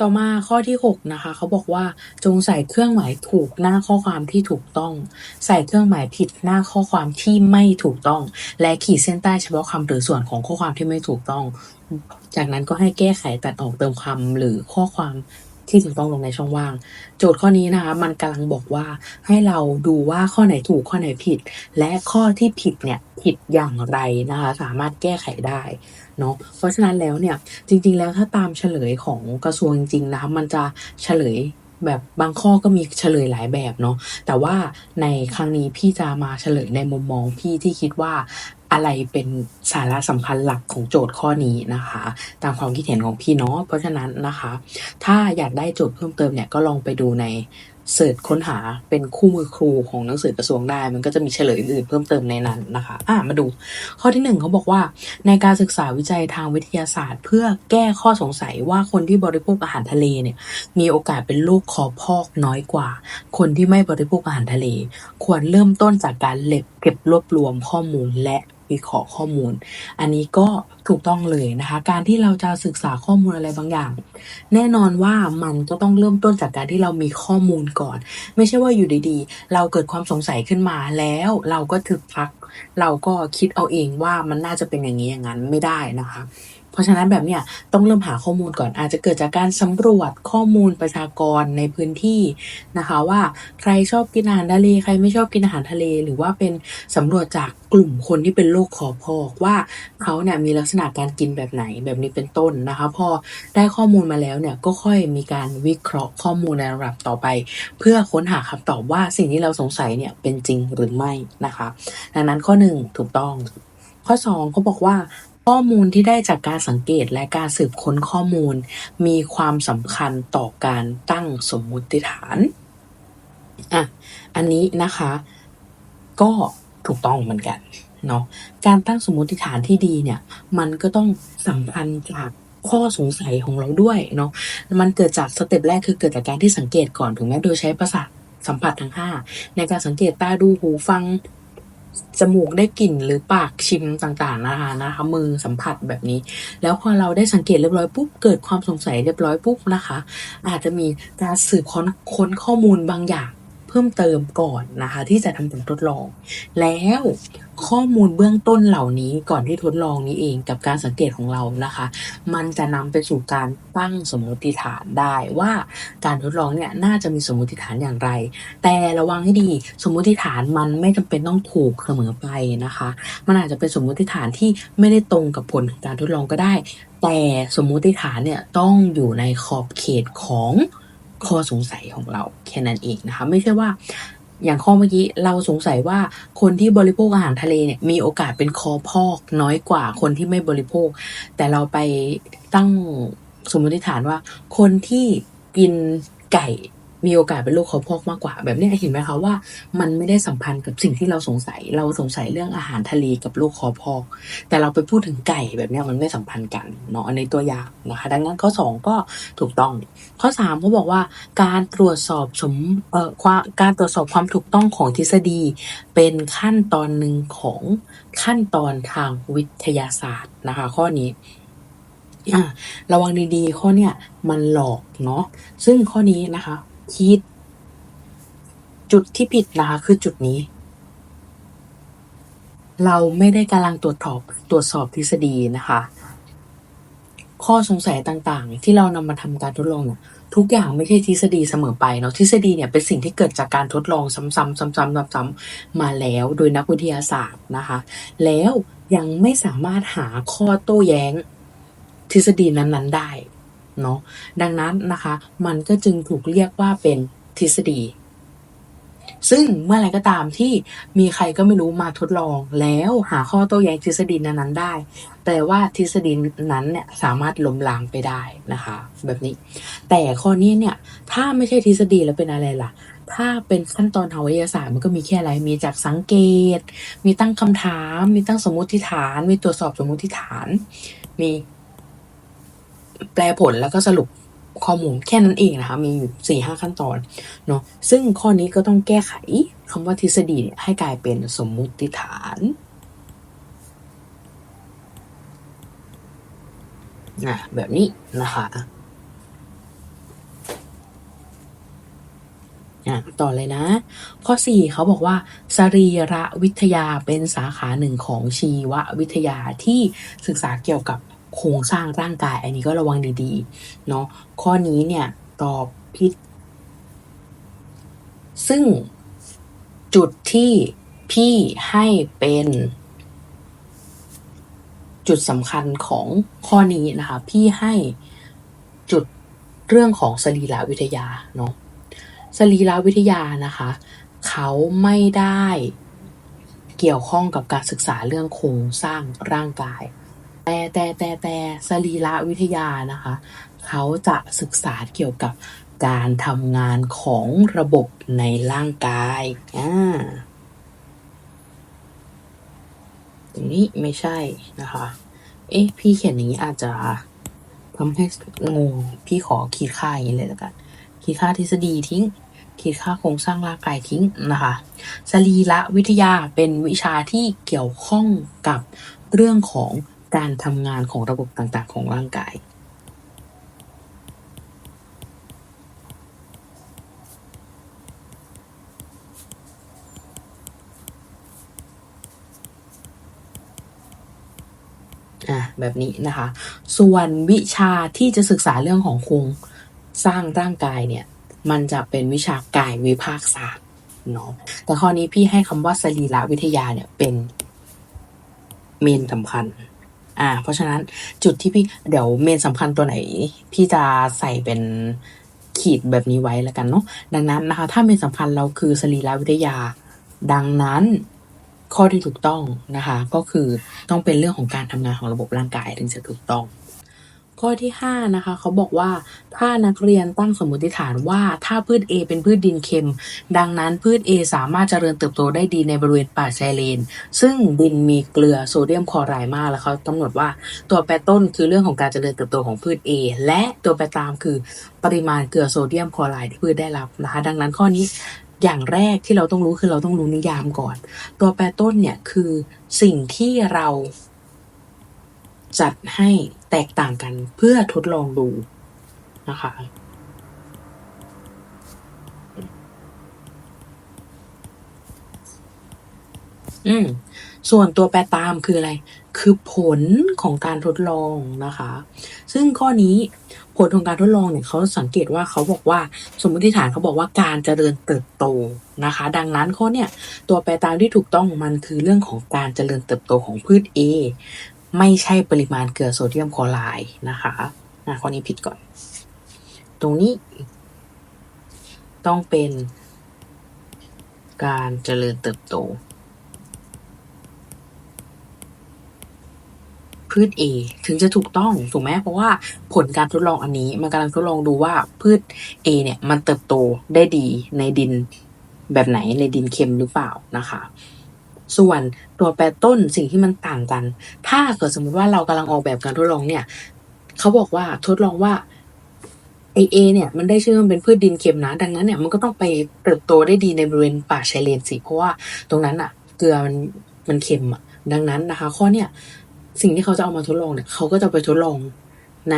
ต่อมาข้อที่ 6 นะคะ เขาบอกว่าจงใส่เครื่องหมายถูกหน้าข้อความที่ถูกต้อง ใส่เครื่องหมายผิดหน้าข้อความที่ไม่ถูกต้อง และขีดเส้นใต้เฉพาะคำหรือส่วนของข้อความที่ไม่ถูกต้อง จากนั้นก็ให้แก้ไขตัดออกเติมคำหรือข้อความ ที่ถูกต้องลงในช่องว่าง โจทย์ข้อนี้นะคะมันกำลังบอกว่าให้เราดูว่าข้อไหนถูกข้อไหนผิด และข้อที่ผิดเนี่ยผิดอย่างไรนะคะ สามารถแก้ไขได้เนาะเพราะฉะนั้นแล้วเนี่ยจริง ๆ แล้วถ้าตามเฉลยของกระทรวงจริงๆนะคะมันจะเฉลยแบบบางข้อก็มีเฉลยหลายแบบเนาะแต่ว่าในครั้งนี้พี่จะมาเฉลยในมุมมองพี่ที่คิดว่า อะไรเป็นสาระสำคัญหลักของโจทย์ข้อนี้นะคะ ตามความคิดเห็นของพี่เนาะเพราะฉะนั้นนะคะ ถ้าอยากได้โจทย์เพิ่มเติมเนี่ยก็ลองไปดูในเสิร์ชค้นหาเป็นคู่มือครูของหนังสือกระทรวงได้ มันก็จะมีเฉลยอื่นเพิ่มเติมในนั้นนะคะอะมาดู ข้อที่หนึ่งเขาบอกว่า ในการศึกษาวิจัยทางวิทยาศาสตร์ เพื่อแก้ข้อสงสัยว่าคนที่บริโภคอาหารทะเลเนี่ยมีโอกาสเป็นโรคคอพอกน้อยกว่า คนที่ไม่บริโภคอาหารทะเล ควรเริ่มต้นจากการเล็บเก็บรวบรวมข้อมูลและ วิเคราะห์ข้อมูล อันนี้ก็ถูกต้องเลยนะคะ การที่เราจะศึกษาข้อมูลอะไรบางอย่าง แน่นอนว่ามันก็ต้องเริ่มต้นจากการที่เรามีข้อมูลก่อน ไม่ใช่ว่าอยู่ดีๆ เราเกิดความสงสัยขึ้นมาแล้วเราก็ถึกพัก เราก็คิดเอาเองว่ามันน่าจะเป็นอย่างนี้อย่างนั้นไม่ได้นะคะ เพราะฉะนั้นแบบเนี้ยต้องเริ่มหาข้อมูลก่อนอาจจะเกิดจากการสำรวจข้อมูลประชากรในพื้นที่นะคะ ว่าใครชอบกินอาหารทะเลใครไม่ชอบกินอาหารทะเล หรือว่าเป็นสำรวจจากกลุ่มคนที่เป็นโรคคอพอกว่าเขาเนี่ยมีลักษณะการกินแบบไหนแบบนี้เป็นต้นนะคะ พอได้ข้อมูลมาแล้วเนี่ยก็ค่อยมีการวิเคราะห์ข้อมูลในระดับต่อไป เพื่อค้นหาคำตอบว่าสิ่งที่เราสงสัยเนี่ยเป็นจริงหรือไม่นะคะ ดังนั้นข้อหนึ่งถูกต้องข้อสองเขาบอกว่า ข้อมูลที่ได้จากการสังเกตและการสืบค้นข้อมูล มีความสำคัญต่อการตั้งสมมุติฐานอะอันนี้นะคะ ก็ถูกต้องเหมือนกันเนาะการตั้งสมมติฐานที่ดีเนี่ย มันก็ต้องสัมพันธ์จากข้อสงสัยของเราด้วยเนาะมันเกิดจากสเต็ปแรกคือเกิดจากการที่สังเกตก่อนถูกไหมโดยใช้ประสาทสัมผัสทั้งห้าในการสังเกตตาดูหูฟัง จมูกได้กลิ่นหรือปากชิมต่างๆนะคะนะคะมือสัมผัสแบบนี้ แล้วพอเราได้สังเกตเรียบร้อยปุ๊บเกิดความสงสัยเรียบร้อยปุ๊บนะคะ อาจจะมีการสืบค้นค้นข้อมูลบางอย่าง เพิ่มเติมก่อนนะคะ ที่จะทำผลทดลอง แล้วข้อมูลเบื้องต้นเหล่านี้ก่อนที่ทดลองนี้เองกับการสังเกตของเรานะคะ มันจะนำไปสู่การตั้งสมมติฐานได้ว่าการทดลองเนี่ยน่าจะมีสมมติฐานอย่างไร แต่ระวังให้ดีสมมติฐานมันไม่จำเป็นต้องถูกเสมอไปนะคะ มันอาจจะเป็นสมมติฐานที่ไม่ได้ตรงกับผลของการทดลองก็ได้ แต่สมมุติฐานเนี่ยต้องอยู่ในขอบเขตของ ข้อสงสัยของเราแค่นั้นเองนะคะไม่ใช่ว่าอย่างข้อเมื่อกี้เราสงสัยว่าคนที่บริโภคอาหารทะเลเนี่ยมีโอกาสเป็นคอพอกน้อยกว่าคนที่ไม่บริโภค แต่เราไปตั้งสมมติฐานว่า คนที่กินไก่ มีโอกาสเป็นโรคคอพอกมากกว่า แบบนี้เห็นไหมคะว่า มันไม่ได้สัมพันธ์กับสิ่งที่เราสงสัย เราสงสัยเรื่องอาหารทะเลกับโรคคอพอก แต่เราไปพูดถึงไก่แบบนี้มันไม่สัมพันธ์กันเนาะในตัวอย่างนะคะ ดังนั้นข้อสองก็ถูกต้อง ข้อสามเขาบอกว่าการตรวจสอบสมเอ่อความการตรวจสอบความถูกต้องของทฤษฎี เป็นขั้นตอนหนึ่งของขั้นตอนทางวิทยาศาสตร์นะคะ ข้อนี้ระวังดีๆ ข้อเนี้ยมันหลอกเนาะซึ่งข้อนี้นะคะ คิด จุดที่ผิดนะคะคือจุดนี้ เราไม่ได้กำลังตรวจสอบตรวจสอบทฤษฎีนะคะ ข้อสงสัยต่างๆ ที่เรานำมาทำการทดลองเนี่ยทุกอย่างไม่ใช่ทฤษฎีเสมอไปเนาะทฤษฎีเนี่ยเป็นสิ่งที่เกิดจากการทดลองซ้ำๆซ้ำๆซ้ำๆมาแล้วโดยนักวิทยาศาสตร์นะคะ แล้วยังไม่สามารถหาข้อโต้แย้ง ทฤษฎีนั้นๆได้ เนาะดังนั้นนะคะ มันก็จึงถูกเรียกว่าเป็นทฤษฎี ซึ่งเมื่อไรก็ตามที่มีใครก็ไม่รู้มาทดลอง แล้วหาข้อโต้แย้งทฤษฎีนั้นๆได้แปลว่าทฤษฎีนั้นเนี่ยสามารถล้มล้างไปได้นะคะ แบบนี้ แต่ข้อนี้เนี่ยถ้าไม่ใช่ทฤษฎีแล้วเป็นอะไรล่ะถ้าเป็นขั้นตอนทางวิทยาศาสตร์มันก็มีแค่อะไร มีจากสังเกต มีตั้งคำถาม มีตั้งสมมติฐาน มีตรวจสอบสมมติฐาน มี แปลผลแล้วก็สรุปข้อมูลแค่นั้นเองนะคะ มีอยู่สี่ห้าขั้นตอนเนาะซึ่งข้อนี้ก็ต้องแก้ไขคำว่าทฤษฎีให้กลายเป็นสมมุติฐานนะแบบนี้นะคะต่อเลยนะ ข้อ 4 เขาบอกว่า สรีระวิทยาเป็นสาขาหนึ่งของชีววิทยาที่ศึกษาเกี่ยวกับ โครงสร้างร่างกาย อันนี้ก็ระวังดีๆ เนาะข้อนี้เนี่ยตอบผิดซึ่งจุดที่พี่ให้เป็น จุดสำคัญของข้อนี้นะคะ พี่ให้จุดเรื่องของสรีรวิทยาเนาะสรีรวิทยานะคะ เขาไม่ได้เกี่ยวข้องกับการศึกษาเรื่องโครงสร้างร่างกาย แต่แต่แต่แต่สรีระวิทยานะคะ เขาจะศึกษาเกี่ยวกับการทำงานของระบบในร่างกายอ่าตรงนี้ไม่ใช่นะคะ เอ๊ะ พี่เขียนอย่างนี้อาจจะทำให้งง พี่ขอขีดค่าอย่างนี้เลยแล้วกัน ขีดค่าทฤษฎีทิ้ง ขีดค่าโครงสร้างร่างกายทิ้งนะคะ สรีระวิทยาเป็นวิชาที่เกี่ยวข้องกับเรื่องของ การทำงานของระบบต่าง ๆ ของร่างกายอะแบบนี้นะคะ ส่วนวิชาที่จะศึกษาเรื่องของโครงสร้างร่างกายเนี่ย มันจะเป็นวิชากายวิภาคศาสตร์เนาะแต่ข้อนี้พี่ให้คำว่าสรีระวิทยาเนี่ยเป็นเมนสำคัญ อ่า เพราะฉะนั้นจุดที่พี่เดี๋ยวเมนสำคัญตัวไหน พี่จะใส่เป็นขีดแบบนี้ไว้แล้วกันเนาะดังนั้นนะคะ ถ้าเมนสำคัญเราคือสรีรวิทยา ดังนั้นข้อที่ถูกต้องนะคะ ก็คือต้องเป็นเรื่องของการทำงานของระบบร่างกายถึงจะถูกต้อง ข้อที่ 5 นะคะ เขาบอกว่าถ้านักเรียนตั้งสมมติฐานว่าถ้าพืช A เป็นพืชดินเค็ม ดังนั้นพืช A สามารถเจริญเติบโตได้ดีในบริเวณป่าชายเลน ซึ่งดินมีเกลือโซเดียมคลอไรด์มากแล้วเขากำหนดว่าตัวแปรต้นคือเรื่องของการเจริญเติบโตของพืช A และตัวแปรตามคือปริมาณเกลือโซเดียมคลอไรด์ที่พืชได้รับนะคะดังนั้นข้อนี้อย่างแรกที่เราต้องรู้คือเราต้องรู้นิยามก่อน ตัวแปรต้นเนี่ยคือสิ่งที่เราจัดให้ แตกต่างกันเพื่อทดลองดูนะคะ อืม ส่วนตัวแปรตามคืออะไร คือผลของการทดลองนะคะ ซึ่งข้อนี้ผลของการทดลองเนี่ยเขาสังเกตว่าเขาบอกว่าสมมติฐานเขาบอกว่าการเจริญเติบโตนะคะ ดังนั้นข้อเนี่ยตัวแปรตามที่ถูกต้องมันคือเรื่องของการเจริญเติบโตของพืช A ไม่ใช่ปริมาณเกลือโซเดียมคลอไรด์นะคะอะข้อนี้ผิดก่อน ตรงนี้ ต้องเป็นการเจริญเติบโต พืช A ถึงจะถูกต้องถูกไหมเพราะว่าผลการทดลองอันนี้ มันกำลังทดลองดูว่าพืช A เนี่ย มันเติบโตได้ดีในดินแบบไหนในดินเค็มหรือเปล่านะคะ ส่วนตัวแปรต้นสิ่งที่มันต่างกัน ถ้าเกิดสมมติว่าเรากำลังออกแบบการทดลองเนี่ยเขาบอกว่าทดลองว่าไอเอเนี่ยมันได้ชื่อมันเป็นพืชดินเค็มนะดังนั้นเนี่ยมันก็ต้องไปเติบโตได้ดีในบริเวณป่าชายเลนสิเพราะว่าตรงนั้นอะเกลือมันมันเค็มอะดังนั้นนะคะ ข้อเนี่ยสิ่งที่เขาจะเอามาทดลองเนี่ยเขาก็จะไปทดลองใน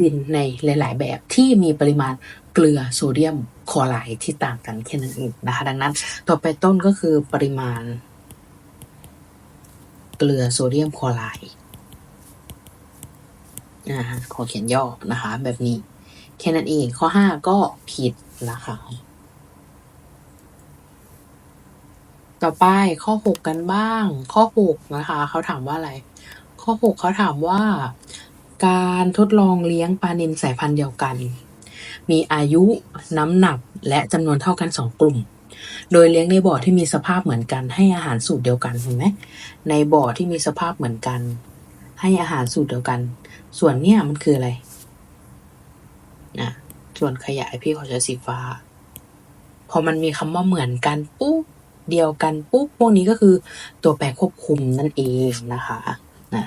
ดินในหลาย ๆ แบบที่มีปริมาณเกลือโซเดียมคลอไรด์ที่ต่างกันแค่นั้นเองนะคะ ดังนั้นต่อไปต้นก็คือปริมาณ เกลือโซเดียมคลอไรด์อ่าขอเขียนย่อนะคะ แบบนี้ แค่นั้นเองข้อห้าก็ผิดนะคะต่อไปข้อหกกันบ้าง ข้อหกนะคะ เขาถามว่าอะไร ข้อหกเขาถามว่า การทดลองเลี้ยงปลานิลสายพันธุ์เดียวกัน มีอายุน้ำหนักและจำนวนเท่ากันสองกลุ่ม โดยเลี้ยงในบ่อที่มีสภาพเหมือนกัน ให้อาหารสูตรเดียวกันเห็นไหมในบ่อที่มีสภาพเหมือนกัน ให้อาหารสูตรเดียวกัน ส่วนเนี้ยมันคืออะไรนะส่วนขยายพี่ขอใช้สีฟ้า พอมันมีคำว่าเหมือนกันปุ๊บเดียวกันปุ๊บพวกนี้ก็คือตัวแปรควบคุมนั่นเองนะคะนะ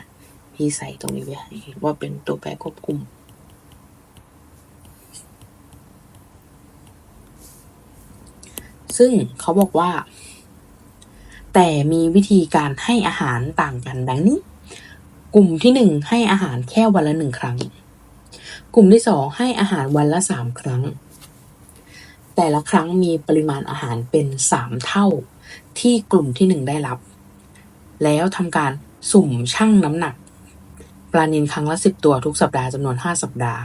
พี่ใส่ตรงนี้ไว้ให้ว่าเป็นตัวแปรควบคุม ซึ่งเขาบอกว่า แต่มีวิธีการให้อาหารต่างกันดังนี้ กลุ่มที่หนึ่งให้อาหารแค่วันละหนึ่งครั้ง กลุ่มที่สองให้อาหารวันละสามครั้ง แต่ละครั้งมีปริมาณอาหารเป็นสามเท่าที่กลุ่มที่หนึ่งได้รับ แล้วทำการสุ่มชั่งน้ำหนักปลานิลครั้งละสิบตัวทุกสัปดาห์จำนวนห้าสัปดาห์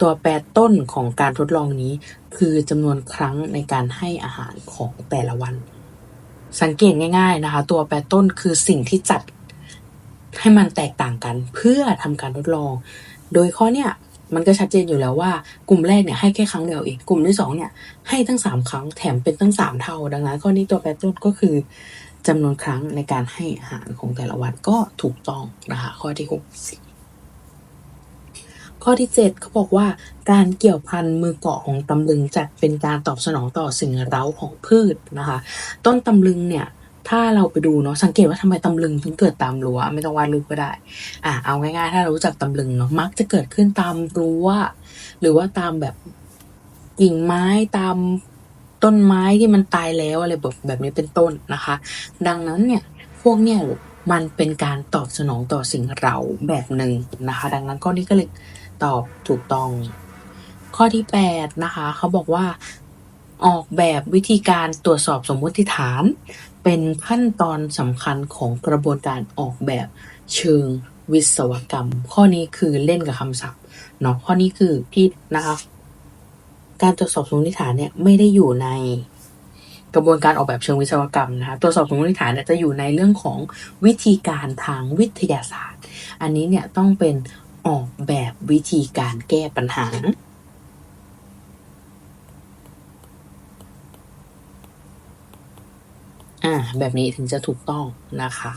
ตัวแปรต้นของการทดลองนี้ คือจำนวนครั้งในการให้อาหารของแต่ละวัน สังเกตง่าย ๆนะคะ ตัวแปรต้นคือสิ่งที่จัดให้มันแตกต่างกันเพื่อทำการทดลอง โดยข้อเนี้ยมันก็ชัดเจนอยู่แล้วว่า กลุ่มแรกเนี่ยให้แค่ครั้งเดียวเองกลุ่มที่สองเนี่ยให้ตั้งสามครั้งแถมเป็นตั้งสามเท่า ดังนั้นข้อนี้ตัวแปรต้นก็คือจำนวนครั้งในการให้อาหารของแต่ละวันก็ถูกต้องนะคะข้อที่หก ข้อที่ 7 เขาบอกว่าการเกี่ยวพันมือเกาะของตำลึงจัดเป็นการตอบสนองต่อสิ่งเร้าของพืชนะคะ ต้นตำลึงเนี่ยถ้าเราไปดูเนาะสังเกตว่าทำไมตำลึงถึงเกิดตามรั้วไม่ต้องวาดรูปก็ได้ อะเอาง่ายๆ ถ้าเรารู้จักตำลึงเนาะมักจะเกิดขึ้นตามรั้วหรือว่าตามแบบกิ่งไม้ตามต้นไม้ที่มันตายแล้วอะไรแบบแบบนี้เป็นต้นนะคะ ดังนั้นเนี่ยพวกเนี่ยมันเป็นการตอบสนองต่อสิ่งเร้าแบบหนึ่งนะคะ ดังนั้นข้อนี้ก็เลย ตอบถูกต้อง ข้อที่แปดนะคะ เขาบอกว่า ออกแบบวิธีการตรวจสอบสมมติฐาน เป็นขั้นตอนสำคัญของกระบวนการออกแบบเชิงวิศวกรรม ข้อนี้คือเล่นกับคำศัพท์เนาะข้อนี้คือพี่นะคะ การตรวจสอบสมมติฐานเนี่ยไม่ได้อยู่ในกระบวนการออกแบบเชิงวิศวกรรมนะคะตรวจสอบสมมติฐานเนี่ยจะอยู่ในเรื่องของวิธีการทางวิทยาศาสตร์ อันนี้เนี่ยต้องเป็น ออกแบบวิธีการแก้ปัญหา อ่า แบบนี้ถึงจะถูกต้องนะคะ